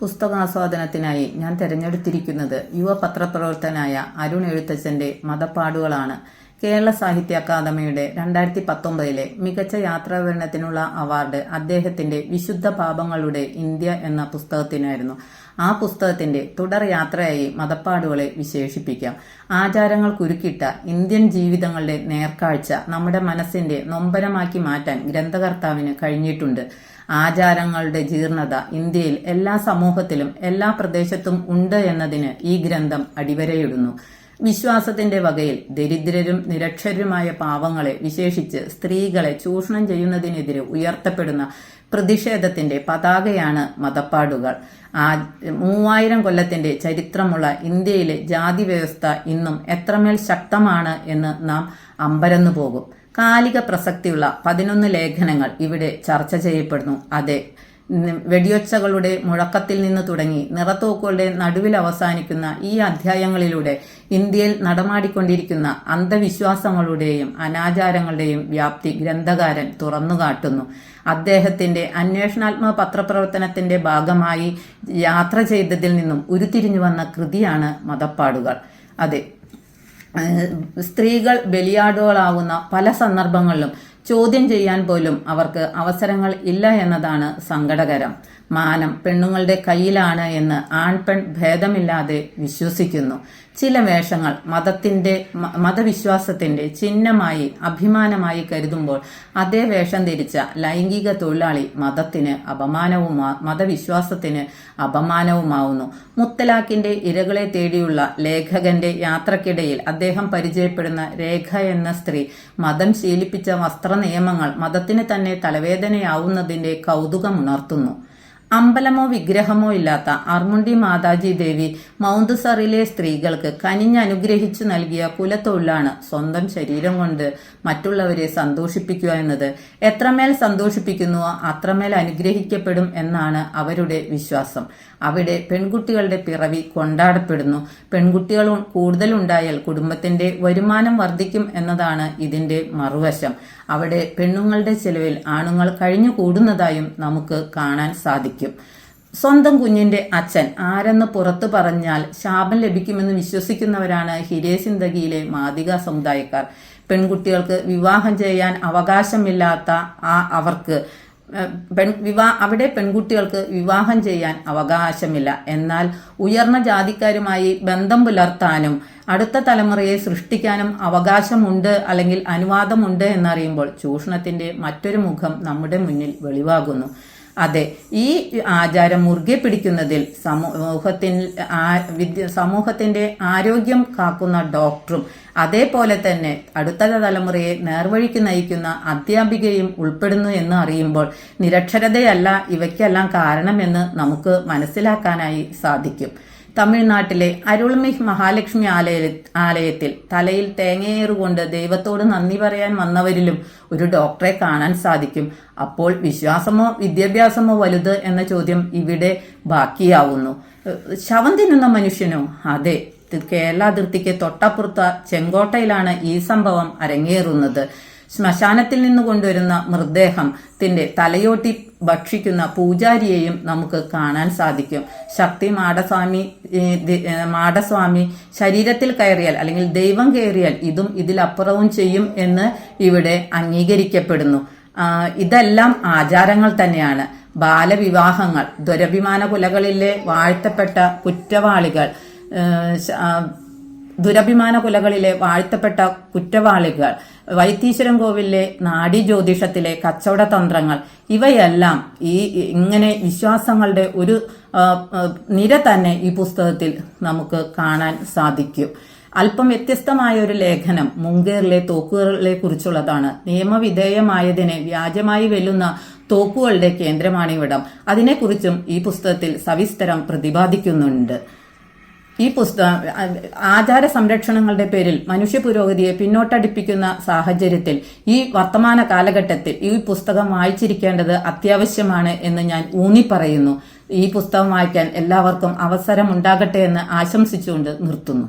പുസ്തകാസ്വാദനത്തിനായി ഞാൻ തിരഞ്ഞെടുത്തിരിക്കുന്നത് യുവ പത്രപ്രവർത്തകനായ അരുൺ എഴുത്തച്ഛന്റെ മതപ്പാടുകളാണ്. കേരള സാഹിത്യ അക്കാദമിയുടെ രണ്ടായിരത്തി പത്തൊമ്പതിലെ മികച്ച യാത്രാവിവരണത്തിനുള്ള അവാർഡ് അദ്ദേഹത്തിന്റെ വിശുദ്ധ പാപങ്ങളുടെ ഇന്ത്യ എന്ന പുസ്തകത്തിനായിരുന്നു. ആ പുസ്തകത്തിന്റെ തുടർ യാത്രയായി മതപ്പാടുകളെ വിശേഷിപ്പിക്കാം. ആചാരങ്ങൾ കുരുക്കിട്ട ഇന്ത്യൻ ജീവിതങ്ങളുടെ നേർക്കാഴ്ച നമ്മുടെ മനസ്സിന്റെ നൊമ്പരമാക്കി മാറ്റാൻ ഗ്രന്ഥകർത്താവിന് കഴിഞ്ഞിട്ടുണ്ട്. ആചാരങ്ങളുടെ ജീർണത ഇന്ത്യയിൽ എല്ലാ സമൂഹത്തിലും എല്ലാ പ്രദേശത്തും ഉണ്ട് എന്നതിന് ഈ ഗ്രന്ഥം അടിവരയിടുന്നു. വിശ്വാസത്തിന്റെ വകയിൽ ദരിദ്രരും നിരക്ഷരരുമായ പാവങ്ങളെ വിശേഷിച്ച് സ്ത്രീകളെ ചൂഷണം ചെയ്യുന്നതിനെതിരെ ഉയർത്തപ്പെടുന്ന പ്രതിഷേധത്തിന്റെ പതാകയാണ് മതപ്പാടുകൾ. ആ മൂവായിരം കൊല്ലത്തിന്റെ ചരിത്രമുള്ള ഇന്ത്യയിലെ ജാതി വ്യവസ്ഥ ഇന്നും എത്രമേൽ ശക്തമാണ് എന്ന് നാം അമ്പരന്നു പോകും. കാലിക പ്രസക്തിയുള്ള പതിനൊന്ന് ലേഖനങ്ങൾ ഇവിടെ ചർച്ച ചെയ്യപ്പെടുന്നു. അതെ വെടിയൊച്ചകളുടെ മുഴക്കത്തിൽ നിന്ന് തുടങ്ങി നിറത്തോക്കുകളുടെ നടുവിൽ അവസാനിക്കുന്ന ഈ അധ്യായങ്ങളിലൂടെ ഇന്ത്യയിൽ നടമാടിക്കൊണ്ടിരിക്കുന്ന അന്ധവിശ്വാസങ്ങളുടെയും അനാചാരങ്ങളുടെയും വ്യാപ്തി ഗ്രന്ഥകാരൻ തുറന്നുകാട്ടുന്നു. അദ്ദേഹത്തിന്റെ അന്വേഷണാത്മക പത്രപ്രവർത്തനത്തിന്റെ ഭാഗമായി യാത്ര ചെയ്തതിൽ നിന്നും ഉരുത്തിരിഞ്ഞു വന്ന കൃതിയാണ് മതപ്പാടുകൾ. അതെ. സ്ത്രീകൾ ബലിയാടുകളാവുന്ന പല സന്ദർഭങ്ങളിലും ചോദ്യം ചെയ്യാൻ പോലും അവർക്ക് അവസരങ്ങൾ ഇല്ല എന്നതാണ് സങ്കടകരം. മാനം പെണ്ണുങ്ങളുടെ കയ്യിലാണ് എന്ന് ആൺപെൺ ഭേദമില്ലാതെ വിശ്വസിക്കുന്നു. ചില വേഷങ്ങൾ മതത്തിന്റെ മതവിശ്വാസത്തിന്റെ ചിഹ്നമായി അഭിമാനമായി കരുതുമ്പോൾ അതേ വേഷം ധരിച്ച ലൈംഗിക തൊഴിലാളി മതത്തിന് അപമാനവുമാ മതവിശ്വാസത്തിന് അപമാനവുമാവുന്നു. മുത്തലാഖിന്റെ ഇരകളെ തേടിയുള്ള ലേഖകന്റെ യാത്രക്കിടയിൽ അദ്ദേഹം പരിചയപ്പെടുന്ന രേഖ എന്ന സ്ത്രീ മതം ശീലിപ്പിച്ച വസ്ത്ര നിയമങ്ങൾ മതത്തിന് തന്നെ തലവേദനയാവുന്നതിന്റെ കൗതുകമുണർത്തുന്നു. അമ്പലമോ വിഗ്രഹമോ ഇല്ലാത്ത അർമുണ്ടി മാതാജി ദേവി മൗന്ദുസറിലെ സ്ത്രീകൾക്ക് കനിഞ്ഞനുഗ്രഹിച്ചു നൽകിയ കുലത്തൊഴിലാണ് സ്വന്തം ശരീരം കൊണ്ട് മറ്റുള്ളവരെ സന്തോഷിപ്പിക്കുക എന്നത്. എത്രമേൽ സന്തോഷിപ്പിക്കുന്നുവോ അത്രമേൽ അനുഗ്രഹിക്കപ്പെടും എന്നാണ് അവരുടെ വിശ്വാസം. അവിടെ പെൺകുട്ടികളുടെ പിറവി കൊണ്ടാടപ്പെടുന്നു. പെൺകുട്ടികൾ കൂടുതലുണ്ടായാൽ കുടുംബത്തിന്റെ വരുമാനം വർദ്ധിക്കും എന്നതാണ് ഇതിന്റെ മറുവശം. അവിടെ പെണ്ണുങ്ങളുടെ ചെലവിൽ ആണുങ്ങൾ കഴിഞ്ഞു കൂടുന്നതായും നമുക്ക് കാണാൻ സാധിക്കും. സ്വന്തം കുഞ്ഞിന്റെ അച്ഛൻ ആരെന്ന് പുറത്തു പറഞ്ഞാൽ ശാപം ലഭിക്കുമെന്ന് വിശ്വസിക്കുന്നവരാണ് ഹിരേ സിന്ദഗിയിലെ മാതിക സമുദായക്കാർ. പെൺകുട്ടികൾക്ക് വിവാഹം ചെയ്യാൻ അവകാശമില്ലാത്ത ആ അവർക്ക് പെൺ വിവാ അവിടെ പെൺകുട്ടികൾക്ക് വിവാഹം ചെയ്യാൻ അവകാശമില്ല. എന്നാൽ ഉയർന്ന ജാതിക്കാരുമായി ബന്ധം പുലർത്താനും അടുത്ത തലമുറയെ സൃഷ്ടിക്കാനും അവകാശമുണ്ട് അല്ലെങ്കിൽ അനുവാദമുണ്ട് എന്നറിയുമ്പോൾ ചൂഷണത്തിന്റെ മറ്റൊരു മുഖം നമ്മുടെ മുന്നിൽ വെളിവാകുന്നു. അതെ ഈ ആചാരം മുറുകെ പിടിക്കുന്നതിൽ സമൂഹത്തിൽ വിദ്യ സമൂഹത്തിന്റെ ആരോഗ്യം കാക്കുന്ന ഡോക്ടറും അതേപോലെ തന്നെ അടുത്ത തലമുറയെ നേർവഴിക്ക് നയിക്കുന്ന അധ്യാപികയും ഉൾപ്പെടുന്നു എന്ന് അറിയുമ്പോൾ നിരക്ഷരതയല്ല ഇവയ്ക്കെല്ലാം കാരണമെന്ന് നമുക്ക് മനസ്സിലാക്കാനായി സാധിക്കും. തമിഴ്നാട്ടിലെ അരുൾമിഹ് മഹാലക്ഷ്മി ആലയ ആലയത്തിൽ തലയിൽ തേങ്ങയേറുകൊണ്ട് ദൈവത്തോട് നന്ദി പറയാൻ വന്നവരിലും ഒരു ഡോക്ടറെ കാണാൻ സാധിക്കും. അപ്പോൾ വിശ്വാസമോ വിദ്യാഭ്യാസമോ വലുത് എന്ന ചോദ്യം ഇവിടെ ബാക്കിയാവുന്നു. ശവം തിന്നുന്ന മനുഷ്യനോ? അതെ കേരള അതിർത്തിക്ക് തൊട്ടപ്പുറത്ത ചെങ്കോട്ടയിലാണ് ഈ സംഭവം അരങ്ങേറുന്നത്. ശ്മശാനത്തിൽ നിന്ന് കൊണ്ടുവരുന്ന മൃതദേഹത്തിന്റെ തലയോട്ടി ഭക്ഷിക്കുന്ന പൂജാരിയെയും നമുക്ക് കാണാൻ സാധിക്കും. ശക്തി മാടസ്വാമി മാടസ്വാമി ശരീരത്തിൽ കയറിയാൽ അല്ലെങ്കിൽ ദൈവം കയറിയാൽ ഇതും ഇതിലപ്പുറവും ചെയ്യും എന്ന് ഇവിടെ അംഗീകരിക്കപ്പെടുന്നു. ഇതെല്ലാം ആചാരങ്ങൾ തന്നെയാണ്. ബാലവിവാഹങ്ങൾ ദുരഭിമാന കുലകളിലെ വാഴ്ത്തപ്പെട്ട കുറ്റവാളികൾ ദുരഭിമാന കുലകളിലെ വാഴ്ത്തപ്പെട്ട കുറ്റവാളികൾ വൈത്തീശ്വരം കോവിലെ നാഡി ജ്യോതിഷത്തിലെ കച്ചവട തന്ത്രങ്ങൾ ഇവയെല്ലാം ഈ ഇങ്ങനെ വിശ്വാസങ്ങളുടെ ഒരു നിര തന്നെ ഈ പുസ്തകത്തിൽ നമുക്ക് കാണാൻ സാധിക്കും. അല്പം വ്യത്യസ്തമായ ഒരു ലേഖനം മുങ്കേറിലെ തോക്കുകളെ കുറിച്ചുള്ളതാണ്. നിയമവിധേയമായതിനെ വ്യാജമായി വെല്ലുന്ന തോക്കുകളുടെ കേന്ദ്രമാണിവിടം. അതിനെക്കുറിച്ചും ഈ പുസ്തകത്തിൽ സവിസ്തരം പ്രതിപാദിക്കുന്നുണ്ട്. ഈ പുസ്തകം ആചാര സംരക്ഷണങ്ങളുടെ പേരിൽ മനുഷ്യ പുരോഗതിയെ പിന്നോട്ടടിപ്പിക്കുന്ന സാഹചര്യത്തിൽ ഈ വർത്തമാന കാലഘട്ടത്തിൽ ഈ പുസ്തകം വായിച്ചിരിക്കേണ്ടത് അത്യാവശ്യമാണ് എന്ന് ഞാൻ ഊന്നി പറയുന്നു ഈ പുസ്തകം വായിക്കാൻ എല്ലാവർക്കും അവസരം ഉണ്ടാകട്ടെ എന്ന് ആശംസിച്ചുകൊണ്ട് നിർത്തുന്നു.